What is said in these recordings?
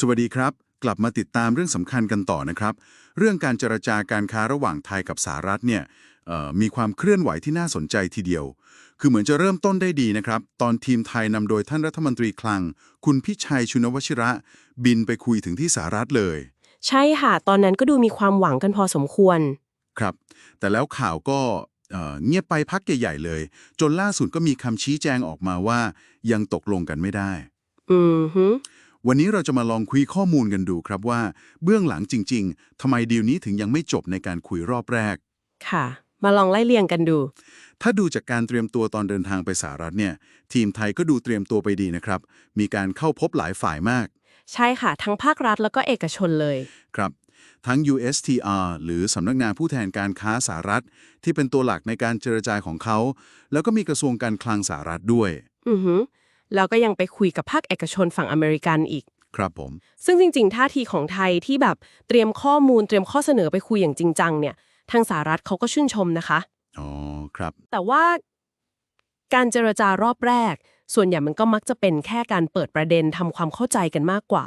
สวัสดีครับ กลับมาติดตามเรื่องสำคัญกันต่อนะครับ เรื่องการเจรจาการค้าระหว่างไทยกับสหรัฐเนี่ยเอ่อมีความเคลื่อนไหวที่น่าสนใจทีเดียว คือเหมือนจะเริ่มต้นได้ดีนะครับ ตอนทีมไทยนำโดยท่านรัฐมนตรีคลัง คุณพิชัยชุนวชิระ บินไปคุยถึงที่สหรัฐเลย ใช่ค่ะ ตอนนั้นก็ดูมีความหวังกันพอสมควร ครับ แต่แล้วข่าวก็เอ่อเงียบไปพักใหญ่ๆเลย จนล่าสุดก็มีคำชี้แจงออกมาว่ายังตกลงกันไม่ได้ อืมฮึ วันนี้เราจะมาลองคุยข้อมูลกันดูครับว่า เบื้องหลังจริง ๆทำไมดีลนี้ถึงยังไม่จบในการคุยรอบแรก ค่ะ มาลองไล่เรียงกันดู ถ้าดูจากการเตรียมตัวตอนเดินทางไปสหรัฐเนี่ย ทีมไทยก็ดูเตรียมตัวไปดีนะครับ มีการเข้าพบหลายฝ่ายมาก ใช่ค่ะ ทั้งภาครัฐแล้วก็เอกชนเลย ครับ ทั้ง USTR หรือสำนักงานผู้แทนการค้าสหรัฐ ที่เป็นตัวหลักในการเจรจาของเขา แล้วก็มีกระทรวงการคลังสหรัฐด้วย อือฮึ แล้วก็ยังไปคุยกับภาคเอกชนฝั่งอเมริกันอีก ครับผม ซึ่งจริงๆ ท่าทีของไทยที่แบบเตรียมข้อมูลเตรียมข้อเสนอไปคุยอย่างจริงจังเนี่ยทางสหรัฐเขาก็ชื่นชมนะคะ อ๋อ ครับ แต่ว่าการเจรจารอบแรก ส่วนใหญ่มันก็มักจะเป็นแค่การเปิดประเด็นทำความเข้าใจกันมากกว่า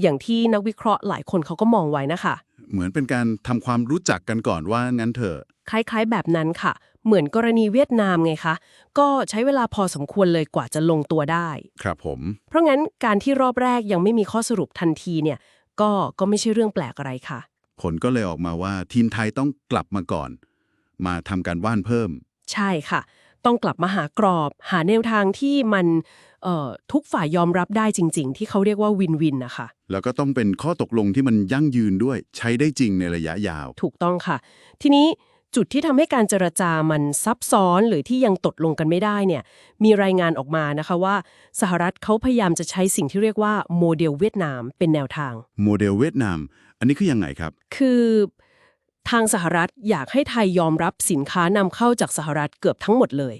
อย่างที่นักวิเคราะห์หลายคนเขาก็มองไว้นะคะ เหมือนเป็นการทำความรู้จักกันก่อนว่างั้นเถอะ คล้ายๆแบบนั้นค่ะ เหมือนกรณีเวียดนามไงคะ ก็ใช้เวลาพอสมควรเลยกว่าจะลงตัวได้ ครับผม เพราะงั้นการที่รอบแรกยังไม่มีข้อสรุปทันทีเนี่ย ก็ก็ไม่ใช่เรื่องแปลกอะไรค่ะ ผลก็เลยออกมาว่าทีมไทยต้องกลับมาก่อน มาทำการว่านเพิ่ม ใช่ค่ะ ต้องกลับมาหากรอบ หาแนวทางที่มันเอ่อทุกฝ่ายยอมรับได้จริง ๆ ที่เขาเรียกว่าวินวินนะคะ แล้วก็ต้องเป็นข้อตกลงที่มันยั่งยืนด้วย ใช้ได้จริงในระยะยาว ถูกต้องค่ะ ทีนี้ จุดที่ทำให้การเจรจามันซับซ้อนหรือที่ยังตกลงกันไม่ได้เนี่ยมีรายงานออกมานะคะว่า สหรัฐเขาพยายามจะใช้สิ่งที่เรียกว่าโมเดลเวียดนามเป็นแนวทาง โมเดลเวียดนาม อันนี้คือยังไงครับ คือทางสหรัฐอยากให้ไทยยอมรับสินค้านำเข้าจากสหรัฐเกือบทั้งหมดเลย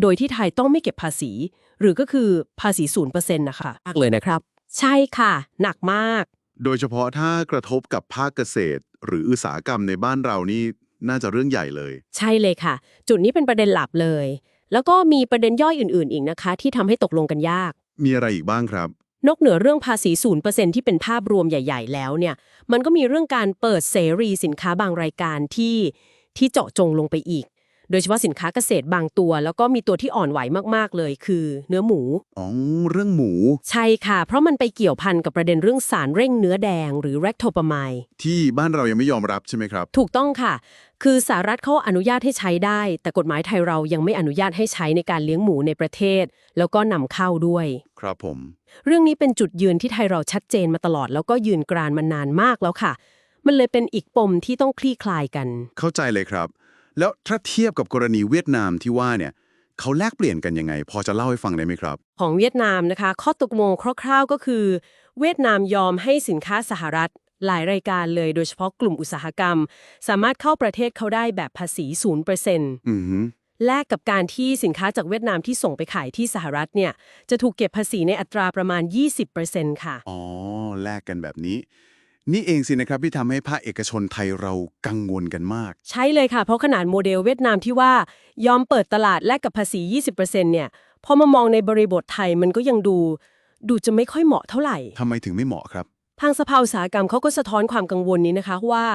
โดยที่ไทยต้องไม่เก็บภาษี หรือก็คือภาษีศูนย์เปอร์เซ็นต์นะคะมากเลยนะครับ ใช่ค่ะ หนักมาก โดยเฉพาะถ้ากระทบกับภาคเกษตร หรืออุตสาหกรรมในบ้านเรานี่ น่าจะเรื่องใหญ่เลย ใช่เลยค่ะ จุดนี้เป็นประเด็นหลักเลย แล้วก็มีประเด็นย่อยอื่น ๆ อีกนะคะ ที่ทำให้ตกลงกันยาก มีอะไรอีกบ้างครับ นอกเหนือเรื่องภาษีศูนย์เปอร์เซ็นที่เป็นภาพรวมใหญ่ ๆ แล้วเนี่ย มันก็มีเรื่องการเปิดเสรีสินค้าบางรายการที่ที่เจาะจงลงไปอีก โดยเฉพาะสินค้าเกษตรบางตัว แล้วก็มีตัวที่อ่อนไหวมากๆเลย คือเนื้อหมู อ๋อเรื่องหมู ใช่ค่ะ เพราะมันไปเกี่ยวพันกับประเด็นเรื่องสารเร่งเนื้อแดง หรือแรคโทปามายที่บ้านเรายังไม่ยอมรับใช่ไหมครับ ถูกต้องค่ะ คือสหรัฐเขาอนุญาตให้ใช้ได้ แต่กฎหมายไทยเรายังไม่อนุญาตให้ใช้ในการเลี้ยงหมูในประเทศ แล้วก็นำเข้าด้วย ครับผม เรื่องนี้เป็นจุดยืนที่ไทยเราชัดเจนมาตลอด แล้วก็ยืนกรานมานานมากแล้วค่ะ มันเลยเป็นอีกปมที่ต้องคลี่คลายกัน เข้าใจเลยครับ แล้วถ้าเทียบกับกรณีเวียดนามที่ว่าเนี่ยเขาแลกเปลี่ยนกันยังไง พอจะเล่าให้ฟังได้ไหมครับ ของเวียดนามนะคะ ข้อตกลงคร่าว ๆก็คือ เวียดนามยอมให้สินค้าสหรัฐ หลายรายการเลยโดยเฉพาะกลุ่มอุตสาหกรรม สามารถเข้าประเทศเขาได้แบบภาษี0%อือฮึแลกกับการที่สินค้าจากเวียดนามที่ส่งไปขายที่สหรัฐเนี่ยจะถูกเก็บภาษีในอัตราประมาณ 20%ค่ะ อ๋อ แลกกันแบบนี้ นี่เองสินะครับที่ทำให้ภาคเอกชนไทยเรากังวลกันมาก ใช่เลยค่ะ เพราะขนาดโมเดลเวียดนามที่ว่ายอมเปิดตลาดแลกกับภาษี 20%เนี่ยพอมามองในบริบทไทยมันก็ยังดู ดูจะไม่ค่อยเหมาะเท่าไหร่ ทำไมถึงไม่เหมาะครับ ทางสภาอุตสาหกรรมเขาก็สะท้อนความกังวลนี้นะคะว่า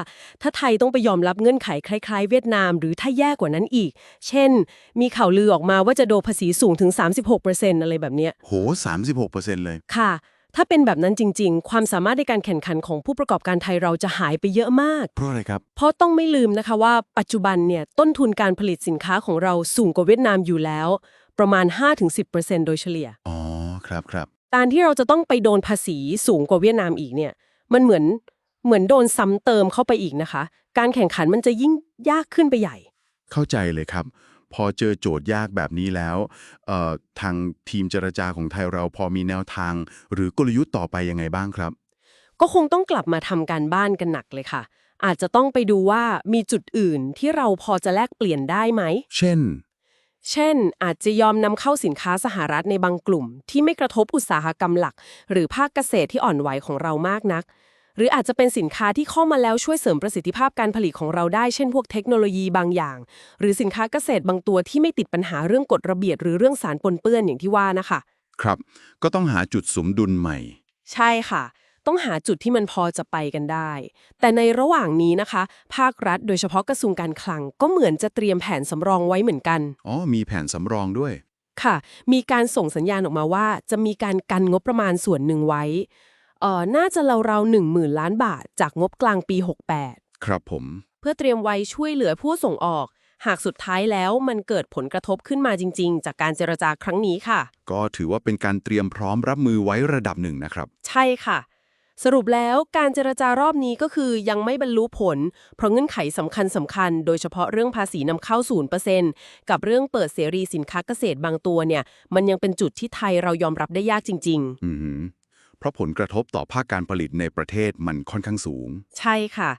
ถ้าไทยต้องไปยอมรับเงื่อนไขคล้ายๆ เวียดนาม หรือถ้าแย่กว่านั้นอีก เช่น มีข่าวลือออกมาว่าจะโดนภาษีสูงถึง 36%อะไรแบบเนี้ยโห36%เลย ค่ะ ถ้าเป็นแบบนั้นจริง ๆ ความสามารถในการแข่งขันของผู้ประกอบการไทยเราจะหายไปเยอะมาก เพราะอะไรครับ เพราะต้องไม่ลืมนะคะว่าปัจจุบันเนี่ยต้นทุนการผลิตสินค้าของเราสูงกว่าเวียดนามอยู่แล้ว ประมาณ 5-10%โดยเฉลี่ย อ๋อ ครับครับ การที่เราจะต้องไปโดนภาษีสูงกว่าเวียดนามอีกเนี่ย มันเหมือนเหมือนโดนซ้ำเติมเข้าไปอีกนะคะ การแข่งขันมันจะยิ่งยากขึ้นไปใหญ่ เข้าใจเลยครับ พอเจอโจทย์ยากแบบนี้แล้วเอ่อทางทีมเจรจาของไทยเราพอมีแนวทาง หรือกลยุทธ์ต่อไปยังไงบ้างครับ ก็คงต้องกลับมาทำการบ้านกันหนักเลยค่ะ อาจจะต้องไปดูว่ามีจุดอื่นที่เราพอจะแลกเปลี่ยนได้ไหม เช่น เช่น อาจจะยอมนำเข้าสินค้าสหรัฐในบางกลุ่ม ที่ไม่กระทบอุตสาหกรรมหลัก หรือภาคเกษตรที่อ่อนไหวของเรามากนัก หรืออาจจะเป็นสินค้าที่เข้ามาแล้วช่วยเสริมประสิทธิภาพการผลิตของเราได้ เช่นพวกเทคโนโลยีบางอย่าง หรือสินค้าเกษตรบางตัวที่ไม่ติดปัญหาเรื่องกฎระเบียบหรือเรื่องสารปนเปื้อนอย่างที่ว่านะคะ ครับ ก็ต้องหาจุดสมดุลใหม่ ใช่ค่ะ ต้องหาจุดที่มันพอจะไปกันได้ แต่ในระหว่างนี้นะคะ ภาครัฐโดยเฉพาะกระทรวงการคลัง ก็เหมือนจะเตรียมแผนสำรองไว้เหมือนกัน อ๋อ มีแผนสำรองด้วย ค่ะ มีการส่งสัญญาณออกมาว่า จะมีการกันงบประมาณส่วนหนึ่งไว้ เอ่อน่าจะราวๆหนึ่งหมื่นล้านบาท จากงบกลางปี 68 ครับผม เพื่อเตรียมไว้ช่วยเหลือผู้ส่งออก หากสุดท้ายแล้วมันเกิดผลกระทบขึ้นมาจริง ๆ จากการเจรจาครั้งนี้ค่ะ ก็ถือว่าเป็นการเตรียมพร้อมรับมือไว้ระดับหนึ่งนะครับ ใช่ค่ะ สรุปแล้วการเจรจารอบนี้ก็คือยังไม่บรรลุผล เพราะเงื่อนไขสำคัญสำคัญ โดยเฉพาะเรื่องภาษีนำเข้า 0%กับเรื่องเปิดเสรีสินค้าเกษตรบางตัวเนี่ย มันยังเป็นจุดที่ไทยเรายอมรับได้ยากจริงอือหือ เพราะผลกระทบต่อภาคการผลิตในประเทศมันค่อนข้างสูงๆใช่ค่ะ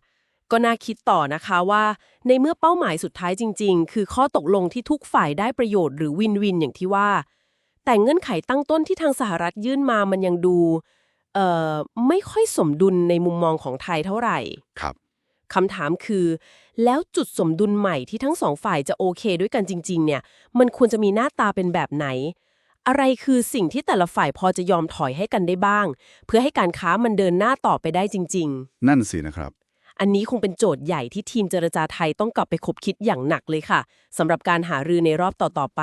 ก็น่าคิดต่อนะคะว่า ในเมื่อเป้าหมายสุดท้ายจริง ๆ คือข้อตกลงที่ทุกฝ่ายได้ประโยชน์หรือวินวินอย่างที่ว่า แต่เงื่อนไขตั้งต้นที่ทางสหรัฐยื่นมามันยังดูเอ่อไม่ค่อยสมดุลในมุมมองของไทยเท่าไหร่ครับคำถามคือ แล้วจุดสมดุลใหม่ที่ทั้งสองฝ่ายจะโอเคด้วยกันจริง ๆ เนี่ย มันควรจะมีหน้าตาเป็นแบบไหน อะไรคือสิ่งที่แต่ละฝ่ายพอจะยอมถอยให้กันได้บ้าง เพื่อให้การค้ามันเดินหน้าต่อไปได้จริงนั่นสินะครับๆอันนี้คงเป็นโจทย์ใหญ่ที่ทีมเจรจาไทยต้องกลับไปคบคิดอย่างหนักเลยค่ะสำหรับการหารือในรอบต่อๆไป